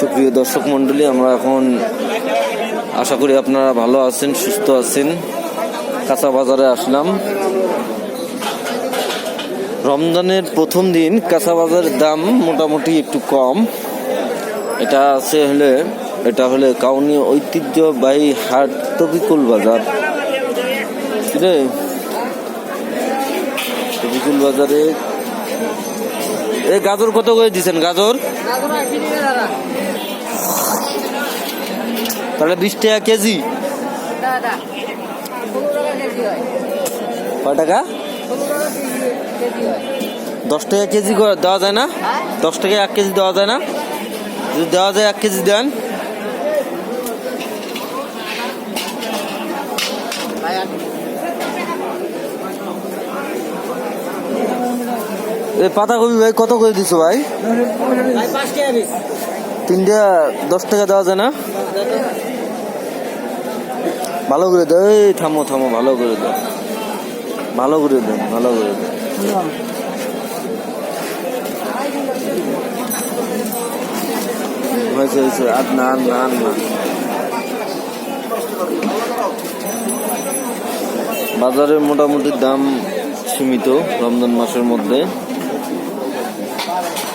সুপ্রিয় দর্শক মণ্ডলী, আমরা এখন আশা করি আপনারা ভালো আছেন, সুস্থ আছেন। কাঁচা বাজারে আসলাম। রমজানের প্রথম দিন কাঁচা বাজারের দাম মোটামুটি একটু কম। এটা আছে হলে, এটা হলে কাউনি ঐতিহ্যবাহী হাট তবিকুল বাজার। রে, তবিকুল বাজারে এই গাজর কত করে দিচ্ছেন গাজর? তাহলে বিশ টাকা কেজি। কয় টাকা? দশ টাকা কেজি দেওয়া যায় না? দশ টাকা এক কেজি দেওয়া যায় না? যদি দেওয়া যায় এক কেজি দেন। এই পাতাকপি ভাই কত করে দিছো ভাই? তিনটা দশ টাকা দেওয়া যায় না? ভালো করে দাও এই থামো থামো ভালো করে দাও। ভালো করে দেন ভালো করে দেন হয়েছে হয়েছে আর না আর না আর না। বাজারের মোটামুটি দাম সীমিত রমজান মাসের মধ্যে।